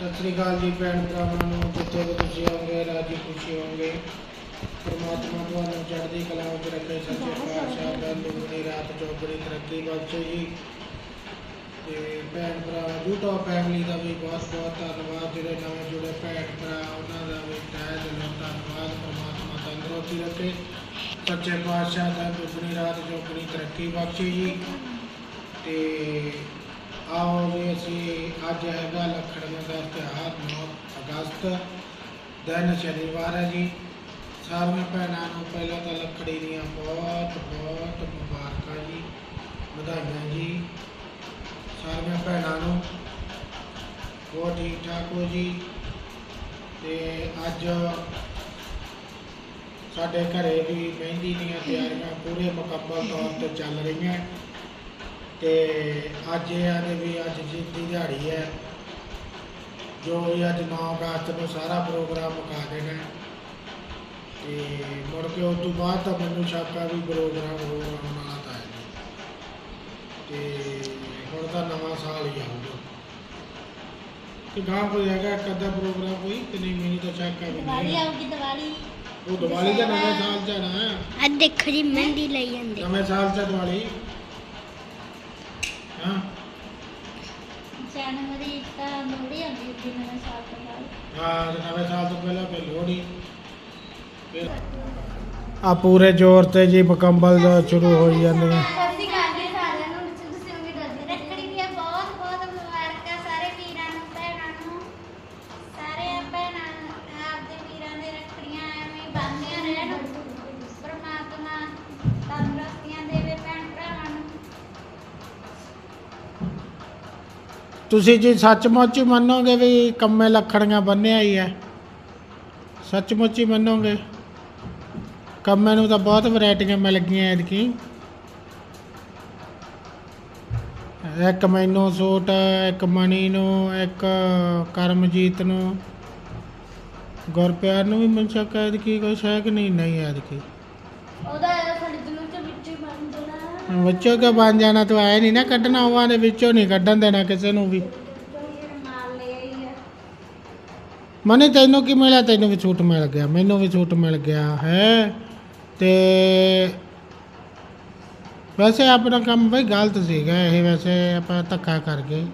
ਸਤਿ ਸ੍ਰੀ ਅਕਾਲ ਜੀ ਭੈਣ ਭਰਾਵਾਂ ਨੂੰ, ਜਿੱਥੇ ਵੀ ਤੁਸੀਂ ਹੋਗੇ ਰਾਜੀ ਖੁਸ਼ੀ ਹੋਗੇ ਪਰਮਾਤਮਾ ਤੁਹਾਨੂੰ ਚੜ੍ਹਦੀ ਕਲਾ ਵਿੱਚ ਰੱਖੇ, ਸੱਚੇ ਪਾਤਸ਼ਾਹ ਦਾ ਦੁਗਣੀ ਰਾਤ ਚੌਗਣੀ ਤਰੱਕੀ ਬਖਸ਼ੇ ਜੀ। ਤੇ ਭੈਣ ਭਰਾ YouTube ਫੈਮਿਲੀ ਦਾ ਵੀ ਬਹੁਤ ਬਹੁਤ ਧੰਨਵਾਦ, ਜਿਹੜੇ ਨਵੇਂ ਜੁੜੇ ਭੈਣ ਭਰਾ, ਉਹਨਾਂ ਦਾ ਵੀ ਤਹਿ ਦਿਲੋਂ ਧੰਨਵਾਦ। ਪਰਮਾਤਮਾ ਤੰਦਰੁਸਤੀ ਰੱਖੇ। ਸੱਚੇ ਪਾਤਸ਼ਾਹ ਦਾ ਦੁਗਣੀ ਰਾਤ ਚੌਗਣੀ ਤਰੱਕੀ ਬਖਸ਼ੇ ਜੀ। ਤੇ ਅਸੀਂ ਅੱਜ ਹੈਗਾ ਲੱਖੜੀਆਂ ਦਾ ਤਿਉਹਾਰ 9 ਅਗਸਤ, ਦਿਨ ਸ਼ਨੀਵਾਰ ਹੈ ਜੀ। ਸਾਰੀਆਂ ਭੈਣਾਂ ਨੂੰ ਪਹਿਲਾਂ ਤਾਂ ਲੱਕੜੀ ਦੀਆਂ ਬਹੁਤ ਬਹੁਤ ਮੁਬਾਰਕਾਂ ਜੀ, ਵਧਾਈਆਂ ਜੀ। ਸਾਰੀਆਂ ਭੈਣਾਂ ਨੂੰ ਬਹੁਤ ਠੀਕ ਠਾਕ ਹੋ ਜੀ। ਤੇ ਅੱਜ ਸਾਡੇ ਘਰੇ ਵੀ ਮਹਿੰਦੀ ਦੀਆਂ ਤਿਆਰੀਆਂ ਪੂਰੇ ਮੁਕੰਮਲ ਤੌਰ ਤੇ ਚੱਲ ਰਹੀਆਂ। ਤੇ ਅੱਜ ਇਹ ਆ ਕਿ ਵੀ ਅੱਜ ਜੀ ਦੀ ਦਿਹਾੜੀ ਹੈ ਜੋ ਵੀ ਅੱਜ 9 ਅਗਸਤ ਨੂੰ ਸਾਰਾ ਪ੍ਰੋਗਰਾਮ ਮੁਕਾ ਦੇਣਾ ਹੈ। ਤੇ ਮੁੜ ਕੇ ਉਸ ਤੋਂ ਬਾਅਦ ਤਾਂ ਮੈਨੂੰ ਸ਼ੱਕ ਵੀ ਪ੍ਰੋਗਰਾਮ ਹੋਰ ਆਉਣ ਵਾਲਾ ਤਾਂ ਹੈ ਨਹੀਂ ਤੇ ਹੁਣ ਤਾਂ ਨਵਾਂ ਸਾਲ ਹੀ ਆਊਗਾ। ਕਿ ਗਾਂ ਕੋਈ ਹੈਗਾ ਅੱਧਾ ਪ੍ਰੋਗਰਾਮ ਕੋਈ ਕਿ ਨਹੀਂ ਮੈਨੂੰ ਤਾਂ ਸ਼ੱਕ ਆ ਵੀ ਦੀਵਾਲੀ ਨਹੀਂ ਆਉਗੀ ਦੀਵਾਲੀ। ਉਹ ਦੀਵਾਲੀ ਦਾ ਨਵੇਂ ਸਾਲ ਚ ਆਣਾ ਹੈ। ਅੱਜ ਦੇਖੋ ਜੀ ਮਹਿੰਦੀ ਲਈ ਜਾਂਦੇ। ਨਵੇਂ ਸਾਲ ਚ ਦੀਵਾਲੀ। ਹਾਂ ਜਨਵਰੀ ਤਾਂ ਲੋਹੜੀ ਆਉਂਦੀ ਹੈ ਨਵੇਂ ਸਾਲ ਤੋਂ ਬਾਅਦ। ਹਾਂ ਤੇ ਨਵੇਂ ਸਾਲ ਤੋਂ ਪਹਿਲਾਂ ਫਿਰ ਲੋਹੜੀ। ਫਿਰ ਆ ਪੂਰੇ ਜ਼ੋਰ ਤੇ ਜੀ ਮੁਕੰਮਲ ਸ਼ੁਰੂ ਹੋਈ ਜਾਂਦੀਆਂ ਸਤਿ ਸ਼੍ਰੀ ਅਕਾਲ ਜੀ ਸਾਰਿਆਂ ਨੂੰ ਤੁਸੀਂ ਉਮੀਦ ਕਰਦੇ ਰੱਖੜੀ ਦੀਆਂ ਬਹੁਤ ਬਹੁਤ ਮੁਬਾਰਕਾਂ ਸਾਰੇ ਵੀਰਾਂ ਨੂੰ ਭੈਣਾਂ ਨੂੰ। ਸਾਰੇ ਭੈਣਾਂ ਆਪਦੇ ਵੀਰਾਂ ਦੇ ਰੱਖੜੀਆਂ ਐਵੇਂ ਬੰਨ੍ਹਦੀਆਂ ਰਹਿਣ। ਤੁਸੀਂ ਜੀ ਸੱਚਮੁੱਚ ਹੀ ਮੰਨੋਗੇ ਵੀ ਕੰਮੇ ਲੱਖੜੀਆਂ ਬੰਨਿਆ ਹੀ ਹੈ? ਸੱਚਮੁੱਚ ਹੀ ਮੰਨੋਗੇ? ਕੰਮੇ ਨੂੰ ਤਾਂ ਬਹੁਤ ਵੈਰਾਈਟੀਆਂ ਮਿਲ ਗਈਆਂ ਐਤਕੀ। ਇੱਕ ਮੈਨੂੰ ਸੂਟ, ਇੱਕ ਮਣੀ ਨੂੰ, ਇੱਕ ਕਰਮਜੀਤ ਨੂੰ। ਗੁਰਪਿਆਰ ਨੂੰ ਵੀ ਮਿਲ ਸਕਦਾ ਐਤਕੀ ਕੁਛ ਹੈ ਕਿ ਨਹੀਂ ਨਹੀਂ ਐਤਕੀ। ਉਹਦਾ ਸਾਡੇ ਦਿਲੋਂ ਚ ਵਿੱਚ ਹੀ ਬਣ ਜਾਣਾ ਵਿੱਚੋਂ ਕਿ ਬਣ ਜਾਣਾ? ਤੂੰ ਆਏ ਨਹੀਂ ਨਾ ਕੱਢਣਾ ਉਹਨਾਂ ਦੇ ਵਿੱਚੋਂ ਨਹੀਂ ਕੱਢਣ ਦੇਣਾ ਕਿਸੇ ਨੂੰ ਵੀ। ਮਨੇ, ਤੈਨੂੰ ਕੀ ਮਿਲਿਆ? ਤੈਨੂੰ ਵੀ ਛੂਟ ਮਿਲ ਗਿਆ, ਮੈਨੂੰ ਵੀ ਛੂਟ ਮਿਲ ਗਿਆ, ਹੈ? ਤੇ ਵੈਸੇ ਆਪਣਾ ਕੰਮ ਬਈ ਗਲਤ ਸੀਗਾ ਇਹ, ਵੈਸੇ ਆਪਾਂ ਧੱਕਾ ਕਰ ਗਏ।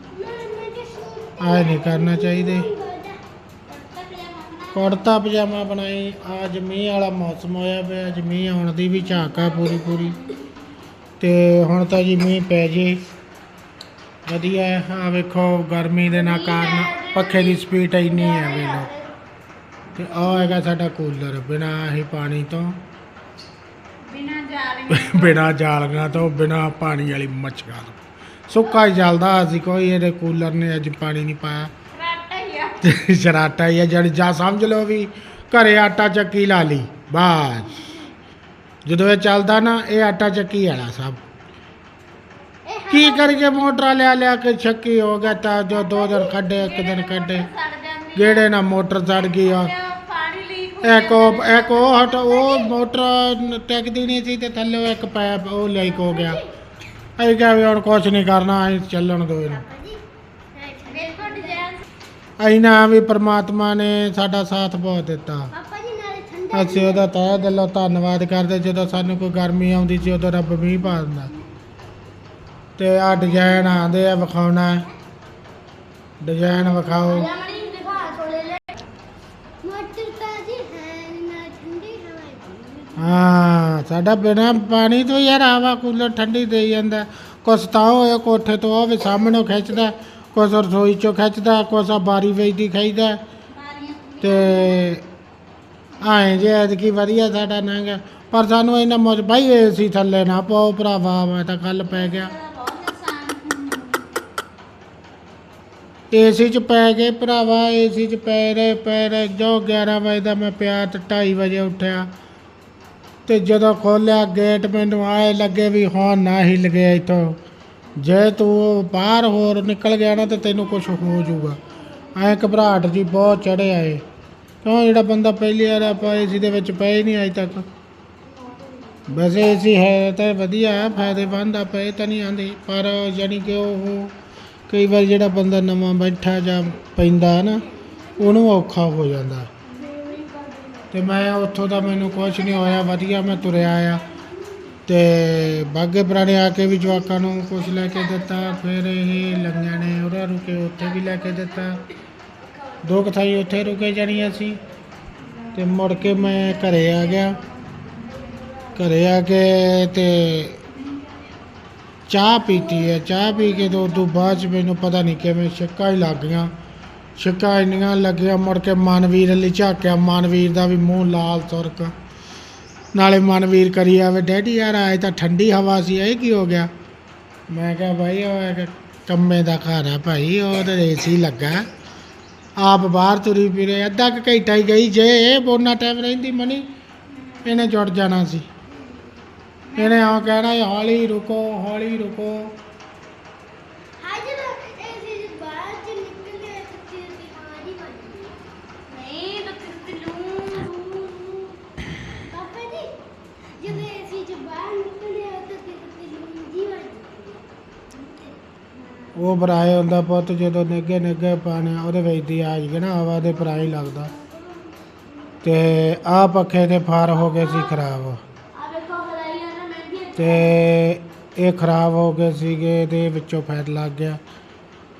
ਆਏ ਨਹੀਂ ਕਰਨਾ ਚਾਹੀਦੇ। ਕੁੜਤਾ ਪਜਾਮਾ ਕੁੜਤਾ ਪਜਾਮਾ ਬਣਾਈ, ਅੱਜ ਮੀਂਹ ਵਾਲਾ ਮੌਸਮ ਹੋਇਆ ਪਿਆ, ਅੱਜ ਮੀਂਹ ਆਉਣ ਦੀ ਵੀ ਝਾਕ ਆ ਪੂਰੀ ਪੂਰੀ ਤੇ ਹੁਣ ਤਾਂ ਜੀ ਮੀਂਹ ਪੈ ਜੇ। ਵਧੀਆ ਆ ਵੇਖੋ ਗਰਮੀ ਦੇ ਨਾਲ ਕਾਰਨ ਪੱਖੇ ਦੀ ਸਪੀਡ ਇੰਨੀ ਹੈ ਵੇਲੋ ਤੇ ਆ ਹੈਗਾ ਸਾਡਾ ਕੂਲਰ ਬਿਨਾ ਹੀ ਪਾਣੀ ਤੋਂ। ਬਿਨਾ ਜਾਲੀਆਂ ਬਿਨਾ ਜਾਲੀਆਂ ਤੋਂ ਬਿਨਾ ਪਾਣੀ ਵਾਲੀ ਮੱਛਰਾਂ ਤੋਂ। ਸੁੱਕਾ ਹੀ ਚੱਲਦਾ ਅਸੀਂ ਕੋਈ ਇਹਦੇ ਕੂਲਰ ਨੇ ਅੱਜ ਪਾਣੀ ਨਹੀਂ ਪਾਇਆ। ਹੀ ਆ। ਸ਼ਰਾਟਾ ਹੀ ਹੈ ਜਿਹੜੀ ਜਾਂ ਸਮਝ ਲਓ ਵੀ ਘਰੇ ਆਟਾ ਚੱਕੀ ਲਾ ਲਈ ਬਸ। ਜਦੋਂ ਇਹ ਚੱਲਦਾ ਨਾ ਇਹ ਆਟਾ ਚੱਕੀ ਵਾਲਾ ਸਭ। ਕੀ ਕਰੀਏ ਮੋਟਰਾਂ ਲਿਆ ਲਿਆ ਕੇ ਛੱਕੀ ਹੋ ਗਿਆ ਤਾਂ ਜੋ ਦੋ ਦਿਨ ਕੱਢੇ ਇੱਕ ਦਿਨ ਕੱਢੇ। ਗੇੜੇ ਨਾਲ ਮੋਟਰ ਸੜ ਗਈ ਆ। ਇੱਕ ਇੱਕ ਉਹ ਹਟ ਉਹ ਮੋਟਰ ਟਿਕਦੀ ਨਹੀਂ ਸੀ ਤੇ ਥੱਲੇ ਇੱਕ ਪੈਪ ਉਹ ਲੀਕ ਹੋ ਗਿਆ। ਅਸੀਂ ਕਿਹਾ ਵੀ ਹੁਣ ਕੁਛ ਨਹੀਂ ਕਰਨਾ ਅਸੀਂ ਚੱਲਣ ਦੋ ਇਹਨੂੰ। ਅਸੀਂ ਨਾ ਵੀ ਪ੍ਰਮਾਤਮਾ ਨੇ ਸਾਡਾ ਸਾਥ ਬਹੁਤ ਦਿੱਤਾ। ਅਸੀਂ ਉਹਦਾ ਤਹਿ ਦਿਲੋਂ ਧੰਨਵਾਦ ਕਰਦੇ ਜਦੋਂ ਸਾਨੂੰ ਕੋਈ ਗਰਮੀ ਆਉਂਦੀ ਸੀ, ਉਦੋਂ ਰੱਬ ਮੀਂਹ ਪਾ ਦਿੰਦਾ। ਤੇ ਆ ਡਿਜ਼ਾਈਨ ਆਂਦੇ ਆ, ਵਿਖਾਉਣਾ ਡਿਜ਼ਾਈਨ ਵਿਖਾਓ। ਹਾਂ, ਸਾਡਾ ਬਿਨਾ ਪਾਣੀ ਤੋਂ ਯਾਰ ਹਵਾ ਕੂਲਰ ਠੰਡੀ ਦੇ ਜਾਂਦਾ। ਕੁਛ ਤਾਂ ਹੋਇਆ ਕੋਠੇ ਤੋਂ ਉਹ ਵੀ ਸਾਹਮਣੇ ਖਿੱਚਦਾ, ਕੁਛ ਰਸੋਈ ਚੋਂ ਖਿੱਚਦਾ, ਕੁਛ ਆ ਬਾਰੀ ਵੇਚਦੀ ਖਿੱਚਦਾ ਬਾਰੀਆਂ ਤੇ ਆਏ ਜੇ ਐਤਕੀ ਵਧੀਆ ਸਾਡਾ ਨੰਗ ਪਰ ਸਾਨੂੰ ਇਹਨਾਂ ਮੌਜ ਬਾਈ ਏਸੀ ਥੱਲੇ ਨਾ ਪਾਓ ਭਰਾਵਾ, ਮੈਂ ਤਾਂ ਕੱਲ ਪੈ ਗਿਆ। ਦਾ ਬਹੁਤ ਏਸੀ ਚ ਪੈ ਗਏ ਭਰਾਵਾ, ਏਸੀ ਚ ਪੈ ਰਹੇ ਪੈ ਰਹੇ। ਜੋ 11 ਵਜੇ ਦਾ ਮੈਂ ਪਿਆ ਤੇ 2:30 ਵਜੇ ਉੱਠਿਆ। ਤੇ ਜਦੋਂ ਖੋਲਿਆ ਗੇਟ ਮੈਨੂੰ ਆਏ ਲੱਗੇ ਵੀ ਹੁਣ ਨਾ ਹਿੱਲ ਗਿਆ ਇਥੋਂ। ਜੇ ਤੂੰ ਬਾਹਰ ਹੋਰ ਨਿਕਲ ਗਿਆ ਨਾ, ਤੇ ਤੈਨੂੰ ਕੁਝ ਹੋ ਜਾਊਗਾ। ਐ ਘਬਰਾਹਟ ਜੀ ਬਹੁਤ ਚੜੇ ਆਏ ਕਿਉਂ ਜਿਹੜਾ ਬੰਦਾ ਪਹਿਲੀ ਵਾਰ ਆਪਾਂ ਏਸੀ ਦੇ ਵਿੱਚ ਪਏ ਨਹੀਂ ਅਜੇ ਤੱਕ। ਵੈਸੇ ਏਸੀ ਹੈ ਤਾਂ ਵਧੀਆ ਹੈ ਫਾਇਦੇਮੰਦ ਆ, ਪਏ ਤਾਂ ਨਹੀਂ ਆਂਦੇ। ਪਰ ਯਾਨੀ ਕਿ ਉਹ ਕਈ ਵਾਰ ਜਿਹੜਾ ਬੰਦਾ ਨਵਾਂ ਬੈਠਾ ਜਾਂ ਪੈਂਦਾ ਨਾ, ਉਹਨੂੰ ਔਖਾ ਹੋ ਜਾਂਦਾ। ਤੇ ਮੈਂ ਉੱਥੋਂ ਦਾ ਮੈਨੂੰ ਕੁਝ ਨਹੀਂ ਹੋਇਆ, ਵਧੀਆ ਮੈਂ ਤੁਰਿਆ ਆ। ਤੇ ਬਾਗੇ ਪੁਰਾਣੇ ਆ ਕੇ ਵੀ ਜਵਾਕਾਂ ਨੂੰ ਕੁਝ ਲੈ ਕੇ ਦਿੱਤਾ, ਫਿਰ ਇਹ ਲੰਗਿਆਂ ਨੇ ਉਹਨਾਂ ਨੂੰ ਕਿ ਉੱਥੇ ਵੀ ਲੈ ਕੇ ਦਿੱਤਾ। ਦੋ ਕਥਾਈ ਉੱਥੇ ਰੁਕੇ ਜਾਣੀਆਂ ਸੀ ਤੇ ਮੁੜ ਕੇ ਮੈਂ ਘਰੇ ਆ ਗਿਆ। ਘਰੇ ਆ ਕੇ ਤੇ ਚਾਹ ਪੀਤੀ ਹੈ। ਚਾਹ ਪੀ ਕੇ ਤੇ ਉਦੋਂ ਬਾਅਦ ਚ ਮੈਨੂੰ ਪਤਾ ਨਹੀਂ ਕਿਵੇਂ ਛਿੱਕਾਂ ਹੀ ਲੱਗ ਗਈਆਂ। ਛਿੱਕਾਂ ਇੰਨੀਆਂ ਲੱਗੀਆਂ, ਮੁੜ ਕੇ ਮਨਵੀਰ ਲਈ ਝਾਕਿਆ। ਮਨਵੀਰ ਦਾ ਵੀ ਮੂੰਹ ਲਾਲ ਤੁਰਕ ਨਾਲੇ ਮਨਵੀਰ ਕਰੀ ਆਵੇ, ਡੈਡੀ ਯਾਰ, ਆਏ ਤਾਂ ਠੰਡੀ ਹਵਾ ਸੀ, ਇਹ ਕੀ ਹੋ ਗਿਆ? ਮੈਂ ਕਿਹਾ, ਭਾਈ, ਉਹ ਇੱਕ ਕੰਮੇ ਦਾ ਘਰ ਹੈ ਭਾਈ, ਉਹ ਉਹਦੇ ਏਸੀ ਲੱਗਾ ਆਪ ਬਾਹਰ ਤੁਰੀ ਫਿਰੇ, ਅੱਧਾ ਕੁ ਘੰਟਾ ਹੀ ਗਈ ਜੇ ਇਹ ਬੋਨਾ ਟਾਈਮ ਰਹਿੰਦੀ ਮਣੀ ਇਹਨੇ ਜੁੜ ਜਾਣਾ ਸੀ। ਇਹਨੇ ਆ ਕਹਿਣਾ ਹੌਲੀ ਰੁਕੋ ਹੌਲੀ ਰੁਕੋ ਹਾਂ ਜਦੋਂ ਇਹ ਜੀ ਬਾਹਰ ਚ ਨਿਕਲਦੇ ਆ ਤਾਂ ਤੇਰੀ ਦੀ ਹਵਾ ਦੀ ਵੱਜਦੀ ਨਹੀਂ ਦੁੱਧ ਲੂ ਪਾਪਾ ਜੀ ਜਦੋਂ ਇਹ ਜੀ ਬਾਹਰ ਨਿਕਲਦੇ ਆ ਤਾਂ ਤੇਰੀ ਦੀ ਜੀ ਵੱਜਦੀ ਉਹ ਬਰਾਏ ਹੁੰਦਾ ਪੁੱਤ ਜਦੋਂ ਨਿੱਘੇ ਨਿੱਘੇ ਪਾਣੇ ਉਹਦੇ ਵਿੱਚ ਦੀ ਆ ਗਈ ਨਾ ਹਵਾ ਦੇ ਪਰਾਈ ਲੱਗਦਾ। ਤੇ ਆ ਪੱਖੇ ਤੇ ਫਾਰ ਹੋ ਗਏ ਸੀ ਖਰਾਬ। ਤੇ ਇਹ ਖਰਾਬ ਹੋ ਗਏ ਸੀਗੇ ਤੇ ਵਿੱਚੋਂ ਫੈਟ ਲੱਗ ਗਿਆ।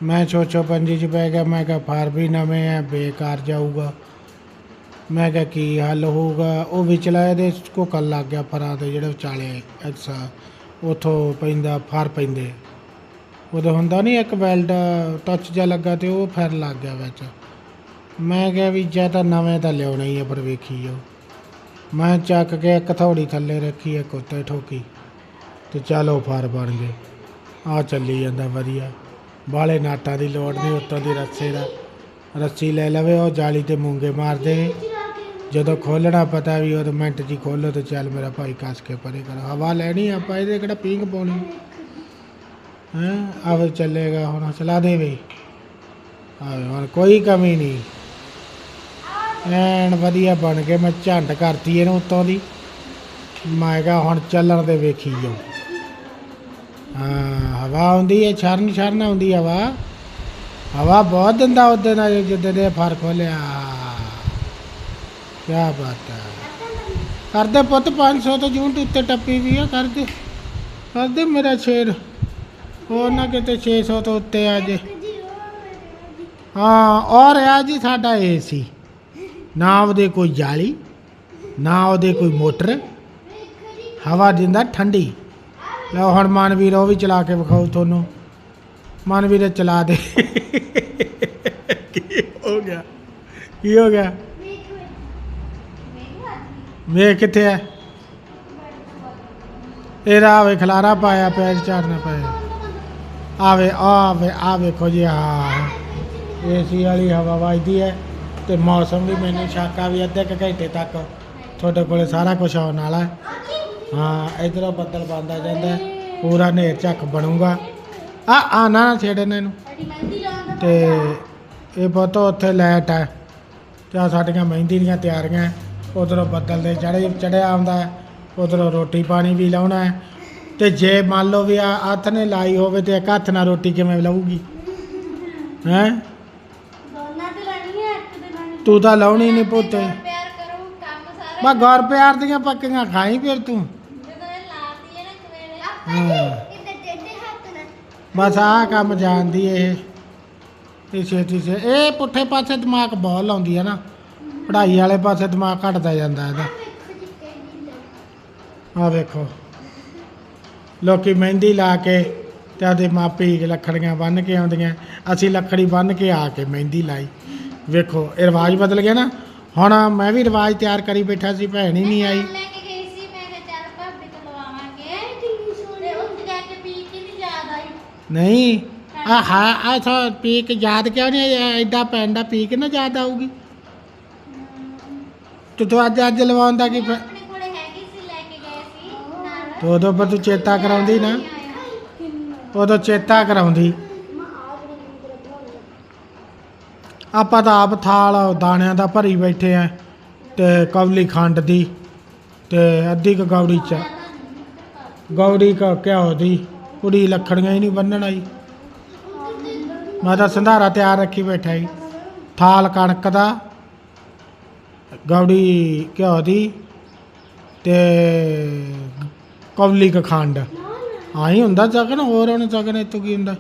ਮੈਂ ਛੋਚੋ ਪੰਜੀ ਚ ਪੈ ਗਿਆ, ਮੈਂ ਕਿਹਾ ਫਾਰ ਵੀ ਨਵੇਂ ਆ, ਬੇਕਾਰ ਜਾਊਗਾ। ਮੈਂ ਕਿਹਾ ਕੀ ਹੱਲ ਹੋਊਗਾ? ਉਹ ਵਿਚਲਾ ਇਹਦੇ ਕੋਕਲ ਲੱਗ ਗਿਆ ਫਰਾਂ ਦੇ ਜਿਹੜੇ ਵਿਚਾਲੇ ਐਕਸਾ, ਉਥੋਂ ਪੈਂਦਾ, ਫਾਰ ਪੈਂਦੇ। ਉਦੋਂ ਹੁੰਦਾ ਨਹੀਂ ਇੱਕ ਵੈਲਡ ਟੱਚ ਜਿਹਾ ਲੱਗਾ ਤੇ ਉਹ ਫਿਰ ਲੱਗ ਗਿਆ ਵਿੱਚ। ਮੈਂ ਕਿਹਾ ਵੀ ਜਾਂ ਤਾਂ ਨਵੇਂ ਤਾਂ ਲਿਆਉਣਾ ਹੀ ਆ ਪਰ ਵੇਖੀ ਜਾਓ। ਮੈਂ ਚੱਕ ਕੇ ਇੱਕ ਥੌੜੀ ਥੱਲੇ ਰੱਖੀ, ਇੱਕ ਉੱਤੇ ਠੋਕੀ ਤੇ ਚਲੋ ਫਰ ਬਣ ਗਏ। ਆ ਚੱਲੀ ਜਾਂਦਾ ਵਧੀਆ। ਬਾਲੇ ਨਾਟਾਂ ਦੀ ਲੋੜ ਨਹੀਂ ਉੱਤੋਂ ਦੀ ਰੱਸੇ ਦਾ। ਰੱਸੀ ਲੈ ਲਵੇ, ਉਹ ਜਾਲੀ ਤੇ ਮੂੰਗੇ ਮਾਰਦੇ ਜਦੋਂ ਖੋਲਣਾ ਪਤਾ ਵੀ ਉਹ ਮਿੰਟ ਜੀ ਖੋਲੋ ਤੇ ਚੱਲ ਮੇਰਾ ਭਾਈ ਕੱਸ ਕੇ ਪਰੇ ਕਰੋ। ਹਵਾ ਲੈਣੀ ਆਪਾਂ, ਇਹਦੇ ਕਿਹੜਾ ਪੀਂਗ ਪਾਉਣੀ? ਹੈ? ਆਵੇ ਚੱਲੇਗਾ, ਹੁਣ ਚਲਾ ਦੇ ਵੇ ਆਵੇ ਕੋਈ ਕਮੀ ਨਹੀਂ। ਐਨ ਵਧੀਆ ਬਣ ਕੇ ਮੈਂ ਝੰਡ ਕਰਤੀ ਇਹਨੂੰ ਉੱਤੋਂ ਦੀ। ਮੈਂ ਕਿਹਾ ਹੁਣ ਚੱਲਣ ਦੇ ਵੇਖੀ ਜਾਓ ਹਾਂ, ਹਵਾ ਆਉਂਦੀ ਹੈ, ਛਰਨ ਛਰਨ ਆਉਂਦੀ ਹਵਾ। ਹਵਾ ਬਹੁਤ ਦਿੰਦਾ ਉਹਦੇ ਨਾਲ, ਜਿੱਦੇ ਦੇ ਫਰ ਖੋਲਿਆ। ਕੀ ਬਾਤ ਹੈ। ਕਰਦੇ ਪੁੱਤ 500 ਤੋਂ ਜੂਨ ਉੱਤੇ ਟੱਪੀ ਵੀ ਆ, ਕਰਦੇ। ਕਰਦੇ ਮੇਰਾ ਸ਼ੇਰ। ਹੋਰ ਨਾ ਕਿਤੇ 600 ਤੋਂ ਉੱਤੇ ਆ ਜੇ। ਹਾਂ ਔਰ ਆ ਜੀ ਸਾਡਾ ਏਸੀ ਨਾ ਉਹਦੇ ਕੋਈ ਜਾਲੀ ਨਾ ਉਹਦੇ ਕੋਈ ਮੋਟਰ। ਹਵਾ ਦਿੰਦਾ ਠੰਡੀ। ਲਓ ਹੁਣ ਮਨਵੀਰ ਉਹ ਵੀ ਚਲਾ ਕੇ ਵਿਖਾਓ ਤੁਹਾਨੂੰ। ਮਨਵੀਰ ਚਲਾ ਦੇ। ਕੀ ਹੋ ਗਿਆ? ਕੀ ਹੋ ਗਿਆ? ਵੇਖ ਕਿੱਥੇ ਹੈ ਇਹਦਾ ਆਵੇ ਖਲਾਰਾ ਪਾਇਆ ਪੈਰ ਝਾੜਨਾ ਪਾਇਆ। ਆਵੇ ਆਵੇ ਆ ਵੇਖੋ ਜੀ ਹਾਂ ਏਸੀ ਵਾਲੀ ਹਵਾ ਵੱਜਦੀ ਹੈ ਤੇ ਮੌਸਮ ਵੀ ਮੈਨੂੰ ਸ਼ਾਕਾ ਵੀ ਅੱਧੇ ਕੁ ਘੰਟੇ ਤੱਕ ਤੁਹਾਡੇ ਕੋਲੇ ਸਾਰਾ ਕੁਝ ਆਉਣ ਵਾਲਾ ਹੈ। ਹਾਂ ਇਧਰੋਂ ਬੱਦਲ ਬੰਦਾ ਜਾਂਦਾ ਹੈ, ਪੂਰਾ ਹਨੇਰ ਝੱਕ ਬਣੂਗਾ। ਆ ਆ ਨਾ ਨਾ ਛੇੜੇ ਇਹਨੂੰ। ਤੇ ਇਹ ਬਹੁਤ ਉੱਥੇ ਲਾਈਟ ਹੈ ਤੇ ਆਹ ਸਾਡੀਆਂ ਮਹਿੰਦੀ ਦੀਆਂ ਤਿਆਰੀਆਂ ਉਧਰੋਂ ਬੱਦਲ ਦੇ ਚੜੇ ਚੜਿਆ ਆਉਂਦਾ ਉਧਰੋਂ ਰੋਟੀ ਪਾਣੀ ਵੀ ਲਾਉਣਾ ਹੈ ਤੇ ਜੇ ਮੰਨ ਲਓ ਵੀ ਆ ਹੱਥ ਨੇ ਲਾਈ ਹੋਵੇ ਤੇ ਇੱਕ ਹੱਥ ਨਾਲ ਰੋਟੀ ਕਿਵੇਂ ਲਾਊਗੀ? ਹੈ? ਦੋਨਾਂ ਤੇ ਲਾਣੀ ਹੈ ਇੱਕ ਤੇ ਲਾਣੀ ਤੂੰ ਤਾਂ ਲਾਉਣੀ ਨਹੀਂ ਪੁੱਤ। ਪਿਆਰ ਕਰੋ ਕੰਮ ਸਾਰਾ ਮੈਂ ਘਰ ਪਿਆਰ ਦੀਆਂ ਪੱਕੀਆਂ ਖਾਈ ਫਿਰ ਤੂੰ। ਜਦੋਂ ਇਹ ਲਾਤੀ ਹੈ ਨਾ ਕਵੇਲੇ ਹਾਂ। ਇਹਦੇ ਟੇਢੇ ਹੱਥ ਨਾਲ। ਬਸ ਆਹ ਕੰਮ ਜਾਣਦੀ ਇਹ। ਇਹ ਛੇਤੀ ਸੇ ਇਹ ਪੁੱਠੇ ਪਾਸੇ ਦਿਮਾਗ ਬਹੁਤ ਲਾਉਂਦੀ ਹੈ ਨਾ। ਪੜ੍ਹਾਈ ਵਾਲੇ ਪਾਸੇ ਦਿਮਾਗ ਘਟਦਾ ਜਾਂਦਾ ਇਹਦਾ। ਵੇਖੋ ਜੀ ਕਿਹੜੀ ਲੱਗ ਆ ਵੇਖੋ। ਲੋਕੀ ਮਹਿੰਦੀ ਲਾ ਕੇ ਤੇ ਆਦੇ ਮਾਪੀ ਲੱਖੜੀਆਂ ਬੰਨ ਕੇ ਆਉਂਦੀਆਂ। ਅਸੀਂ ਲੱਖੜੀ ਬੰਨ ਕੇ ਆ ਕੇ ਮਹਿੰਦੀ ਲਾਈ। ਵੇਖੋ ਇਹ ਰਿਵਾਜ ਬਦਲ ਗਿਆ ਨਾ। ਹੁਣ ਮੈਂ ਵੀ ਰਿਵਾਜ ਤਿਆਰ ਕਰੀ ਬੈਠਾ ਸੀ ਭੈਣ ਹੀ ਨਹੀਂ ਆਈ। ਤੋਂ ਤੇ ਨਹੀਂ ਆ ਹਾਂ ਆ ਥੋ ਪੀ ਕੇ ਯਾਦ ਕਿਉਂ ਨਹੀਂ ਐਡਾ ਪੈਂਦਾ ਪੀ ਕੇ ਨਾ ਯਾਦ ਆਊਗੀ। ਤੇ ਤੂੰ ਅੱਜ ਅੱਜ ਲਵਾਉਂਦਾ ਕੀ ਫਿਰ ਆਪਣੇ ਕੋਲੇ ਹੈਗੀ ਸੀ ਲੈ ਕੇ ਗਏ ਸੀ ਨਾਲ ਤੇ ਉਦੋਂ ਪਰ ਤੂੰ ਚੇਤਾ ਕਰਾਉਂਦੀ ਨਾ। ਉਦੋਂ ਚੇਤਾ ਕਰਾਉਂਦੀ। ਆਪਾਂ ਤਾਂ ਆਪ ਥਾਲ ਦਾਣਿਆਂ ਦਾ ਭਰੀ ਬੈਠੇ ਆ ਤੇ ਕੌਲੀ ਖੰਡ ਦੀ ਤੇ ਅੱਧੀ ਕ ਗੌੜੀ ਚ। ਗੌੜੀ ਕ ਘਿਓ ਦੀ। ਕੁੜੀ ਲੱਖੜੀਆਂ ਹੀ ਨਹੀਂ ਬੰਨਣ ਆਈ। ਮੈਂ ਤਾਂ ਸੰਧਾਰਾ ਤਿਆਰ ਰੱਖੀ ਬੈਠਾ ਜੀ ਥਾਲ ਕਣਕ ਦਾ ਗੌੜੀ ਘਿਓ ਦੀ ਤੇ ਕੌਲੀ ਕ ਆਹੀ ਹੁੰਦਾ ਸਗਨ ਹੋਰ ਹੁਣ ਸਗਨ ਇਤੋਂ ਕੀ ਹੁੰਦਾ?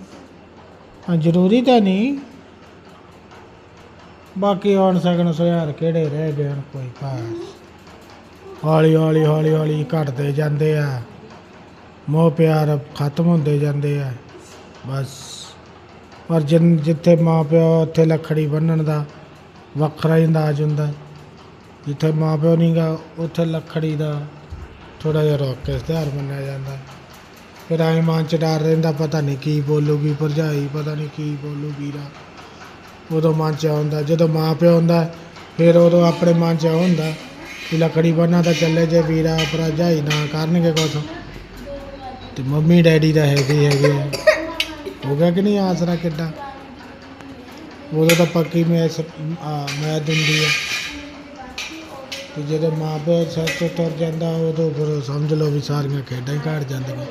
ਹਾਂ, ਜ਼ਰੂਰੀ ਤਾਂ ਨਹੀਂ। ਬਾਕੀ ਹੁਣ ਸਗਨ ਸੁਹਾਰ ਕਿਹੜੇ ਰਹਿ ਗਏ ਹੁਣ ਕੋਈ ਖਾਸ। ਹੌਲੀ ਹੌਲੀ ਹੌਲੀ ਹੌਲੀ ਘਟਦੇ ਜਾਂਦੇ ਆ। ਮੋਹ ਪਿਆਰ ਖਤਮ ਹੁੰਦੇ ਜਾਂਦੇ ਆ। ਬਸ। ਪਰ ਜਿਨ, ਜਿੱਥੇ ਮਾਂ ਪਿਓ, ਉੱਥੇ ਲੱਖੜੀ ਬੰਨਣ ਦਾ ਵੱਖਰਾ ਹੀ ਅੰਦਾਜ਼ ਹੁੰਦਾ। ਜਿੱਥੇ ਮਾਂ ਪਿਓ ਨਹੀਂਗਾ ਉੱਥੇ ਲੱਖੜੀ ਦਾ ਥੋੜਾ ਜਿਹਾ ਰੋਕ ਕੇ ਤਿਉਹਾਰ ਮੰਨਿਆ ਜਾਂਦਾ। ਫਿਰ ਐਂ ਮਨ ਚ ਡਰ ਰਹਿੰਦਾ, ਪਤਾ ਨਹੀਂ ਕੀ ਬੋਲੂਗੀ ਭਰਜਾਈ, ਪਤਾ ਨਹੀਂ ਕੀ ਬੋਲੂ ਵੀਰਾ। ਉਦੋਂ ਮਨ ਚ ਆਉਂਦਾ, ਜਦੋਂ ਮਾਂ ਪਿਓ ਹੁੰਦਾ, ਫਿਰ ਉਦੋਂ ਆਪਣੇ ਮਨ ਚ ਹੁੰਦਾ ਕਿ ਲੱਕੜੀ ਬੰਨਾ ਤਾਂ ਚੱਲੇ ਜੇ ਵੀਰਾ, ਭਰਜਾਈ ਨਾ ਕਰਨਗੇ ਕੁਛ। ਤੇ ਮੰਮੀ ਡੈਡੀ ਦਾ ਹੈਗੇ ਹੈਗੇ ਹੋ ਗਿਆ ਕਿ ਨਹੀਂ ਆਸਰਾ ਕਿੱਡਾ? ਉਦੋਂ ਤਾਂ ਪੱਕੀ ਮੈਚ ਆ ਮੈਂ ਦਿੰਦੀ ਆ ਜਦੋਂ ਮਾਂ ਪਿਓ ਸਿਰ ਤੋਂ ਤੁਰ ਜਾਂਦਾ, ਉਦੋਂ ਫਿਰ ਸਮਝ ਲਓ ਵੀ ਸਾਰੀਆਂ ਖੇਡਾਂ ਹੀ ਘਟ ਜਾਂਦੀਆਂ।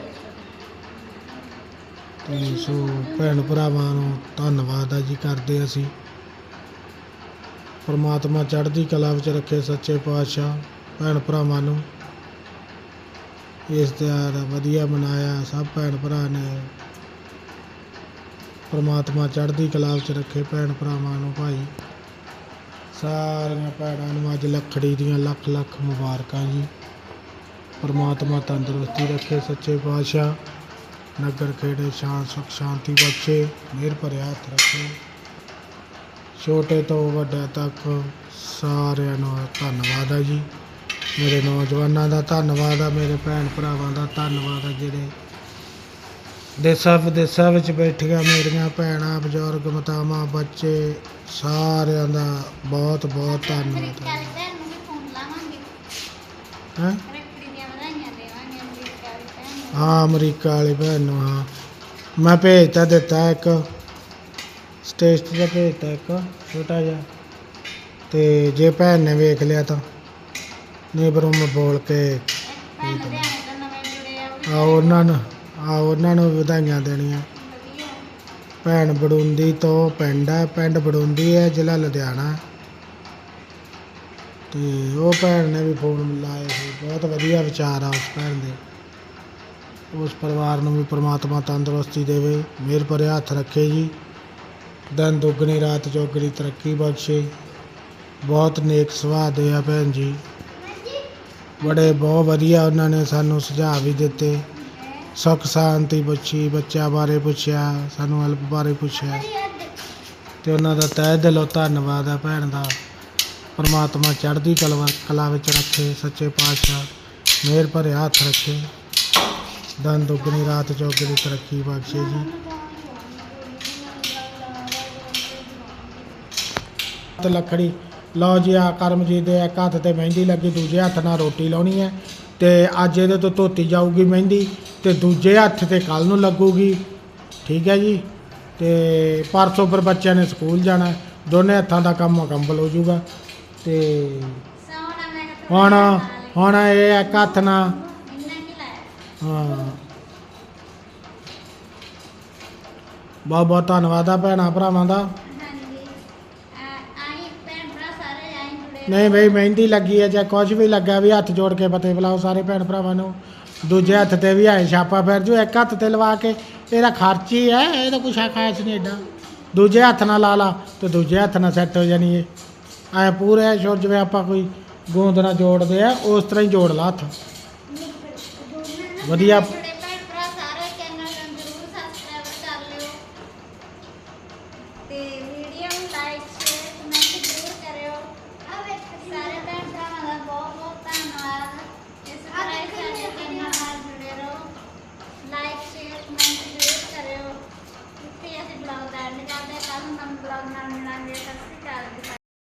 ਤੇ ਸੋ ਭੈਣ ਭਰਾਵਾਂ ਨੂੰ ਧੰਨਵਾਦ ਆ ਜੀ ਕਰਦੇ ਅਸੀਂ। ਪਰਮਾਤਮਾ ਚੜ੍ਹਦੀ ਕਲਾ ਵਿੱਚ ਰੱਖੇ ਸੱਚੇ ਪਾਤਸ਼ਾਹ ਭੈਣ ਭਰਾਵਾਂ ਨੂੰ। ਇਸ ਤਿਉਹਾਰ ਵਧੀਆ ਮਨਾਇਆ, ਸਭ ਭੈਣ ਭਰਾ ਨੇ। ਪਰਮਾਤਮਾ ਚੜ੍ਹਦੀ ਕਲਾ ਵਿੱਚ ਰੱਖੇ ਭੈਣ ਭਰਾਵਾਂ ਨੂੰ ਭਾਈ। ਸਾਰੀਆਂ ਭੈਣਾਂ ਨੂੰ ਅੱਜ ਲੱਖੜੀ ਦੀਆਂ ਲੱਖ ਲੱਖ ਮੁਬਾਰਕਾਂ ਜੀ। ਪਰਮਾਤਮਾ ਤੰਦਰੁਸਤੀ ਰੱਖੇ, ਸੱਚੇ ਪਾਤਸ਼ਾਹ। ਨਗਰ ਖੇੜੇ ਸ਼ਾਨ ਸੁਖ ਸ਼ਾਂਤੀ ਬਖਸ਼ੇ, ਮਿਹਰ ਭਰਿਆ ਹੱਥ ਰੱਖੇ। ਛੋਟੇ ਤੋਂ ਵੱਡੇ ਤੱਕ ਸਾਰਿਆਂ ਨੂੰ ਧੰਨਵਾਦ ਆ ਜੀ। ਮੇਰੇ ਨੌਜਵਾਨਾਂ ਦਾ ਧੰਨਵਾਦ ਆ, ਮੇਰੇ ਭੈਣ ਭਰਾਵਾਂ ਦਾ ਧੰਨਵਾਦ ਆ, ਜਿਹੜੇ ਦੇਸਾਂ ਵਿਦੇਸਾਂ ਵਿੱਚ ਬੈਠੀਆਂ ਮੇਰੀਆਂ ਭੈਣਾਂ ਬਜ਼ੁਰਗ ਮਾਤਾਵਾਂ ਬੱਚੇ ਸਾਰਿਆਂ ਦਾ ਬਹੁਤ ਬਹੁਤ ਧੰਨਵਾਦ। ਹੈ? ਹੈਂ? ਅਮਰੀਕਾ ਵਾਲੀ ਭੈਣ ਨੂੰ ਹਾਂ। ਮੈਂ ਭੇਜ ਤਾਂ ਦਿੱਤਾ ਇੱਕ। ਸਟੇਜ ਦਾ ਭੇਜਤਾ ਇੱਕ ਛੋਟਾ ਜਿਹਾ। ਤੇ ਜੇ ਭੈਣ ਨੇ ਵੇਖ ਲਿਆ ਤਾਂ। ਉਹ ਮੈਂ ਬੋਲ ਕੇ ਇੱਕ ਭੈਣ ਲੁਧਿਆਣੇ ਤੋਂ ਨਵੇਂ ਜੁੜੇ ਆ ਉਹ ਵੀ ਆ ਉਹਨਾਂ ਨੂੰ। ਆ ਉਹਨਾਂ ਨੂੰ ਵਧਾਈਆਂ ਦੇਣੀਆਂ। ਭੈਣ ਬੜੁੰਦੀ ਤੋਂ ਪਿੰਡ ਹੈ, ਪਿੰਡ ਬੜੁੰਦੀ ਹੈ, ਜ਼ਿਲ੍ਹਾ ਲੁਧਿਆਣਾ। ਤੇ ਉਹ ਭੈਣ ਨੇ ਵੀ ਫੋਨ ਲਾਏ ਸੀ। ਬਹੁਤ ਵਧੀਆ ਵਿਚਾਰ ਆ ਉਸ ਭੈਣ ਦੇ। ਉਸ ਪਰਿਵਾਰ ਨੂੰ ਵੀ ਪ੍ਰਮਾਤਮਾ ਤੰਦਰੁਸਤੀ ਦੇਵੇ, ਮਿਹਰ ਭਰੇ ਹੱਥ ਰੱਖੇ ਜੀ। ਦਿਨ ਦੁੱਗਣੀ, ਰਾਤ ਚੌਗਣੀ, ਤਰੱਕੀ ਬਖਸ਼ੇ। ਬਹੁਤ ਨੇਕ ਸੁਭਾਅ ਦੇ ਆ ਭੈਣ ਜੀ। ਬੜੇ ਬਹੁਤ ਵਧੀਆ ਉਹਨਾਂ ਨੇ ਸਾਨੂੰ ਸੁਝਾਅ ਵੀ ਦਿੱਤੇ। ਸੁੱਖ ਸ਼ਾਂਤੀ ਪੁੱਛੀ, ਬੱਚਿਆਂ ਬਾਰੇ ਪੁੱਛਿਆ, ਸਾਨੂੰ ਹੈਲਪ ਬਾਰੇ ਪੁੱਛਿਆ। ਤੇ ਉਹਨਾਂ ਦਾ ਤਹਿ ਦਿਲੋਂ ਧੰਨਵਾਦ ਹੈ ਭੈਣ ਦਾ। ਪਰਮਾਤਮਾ ਚੜ੍ਹਦੀ ਕਲਵਾ ਕਲਾ ਵਿੱਚ ਰੱਖੇ, ਸੱਚੇ ਪਾਤਸ਼ਾਹ, ਮਿਹਰ ਭਰੇ ਹੱਥ ਰੱਖੇ। ਦਨ ਦੁੱਗਣੀ, ਰਾਤ ਚੌਗਣੀ ਤਰੱਕੀ ਬਖਸ਼ੇ ਜੀ। ਤੇ ਲੱਕੜੀ, ਲਓ ਜੀ ਆ ਕਰਮਜੀਤ ਦੇ ਇੱਕ ਹੱਥ ਤੇ ਮਹਿੰਦੀ ਲੱਗੀ, ਦੂਜੇ ਹੱਥ ਨਾਲ ਰੋਟੀ ਲਾਉਣੀ ਹੈ। ਤੇ ਅੱਜ ਇਹਦੇ ਤੋਂ ਧੋਤੀ ਜਾਊਗੀ ਮਹਿੰਦੀ। ਤੇ ਦੂਜੇ ਹੱਥ ਤੇ ਕੱਲ ਨੂੰ ਲੱਗੂਗੀ। ਠੀਕ ਹੈ ਜੀ? ਤੇ ਪਰਸੋਂ ਪਰ ਬੱਚਿਆਂ ਨੇ ਸਕੂਲ ਜਾਣਾ। ਹੈ। ਦੋਨੇ ਹੱਥਾਂ ਦਾ ਕੰਮ ਮੁਕੰਮਲ ਹੋ ਜਾਊਗਾ। ਤੇ ਹੁਣ ਹੁਣ ਇਹ ਇੱਕ ਹੱਥ ਨਾਲ। ਹਾਂ। ਬਹੁਤ ਬਹੁਤ ਧੰਨਵਾਦ ਆ ਭੈਣਾਂ ਭਰਾਵਾਂ ਦਾ। ਨਹੀਂ ਬਈ, ਮਹਿੰਦੀ ਲੱਗੀ ਹੈ ਜਾਂ ਕੁਝ ਵੀ ਲੱਗਾ ਵੀ ਹੱਥ ਜੋੜ ਕੇ ਫਤਿਹ ਬੁਲਾਓ ਸਾਰੇ ਭੈਣ ਭਰਾਵਾਂ ਨੂੰ। ਦੂਜੇ ਹੱਥ ਤੇ ਵੀ ਐ ਛਾਪਾ ਫਿਰ ਜੋ, ਇੱਕ ਹੱਥ ਤੇ ਲਵਾ ਕੇ, ਇਹਦਾ ਖਰਚ ਹੀ ਹੈ, ਇਹ ਤਾਂ ਕੁਛ ਖਾਸ ਨਹੀਂ ਏਡਾ। ਦੂਜੇ ਹੱਥ ਨਾਲ ਲਾ ਲਾ, ਤੇ ਦੂਜੇ ਹੱਥ ਨਾਲ ਸੈੱਟ ਹੋ ਜਾਣੀ ਏ। ਐ ਪੂਰੇ ਸ਼ੁਰ ਜਿਵੇਂ ਆਪਾਂ ਕੋਈ ਗੂੰਦ ਨਾਲ ਜੋੜਦੇ ਆ, ਉਸ ਤਰ੍ਹਾਂ ਹੀ ਜੋੜ ਲਾ ਹੱਥ। ਵਧੀਆ।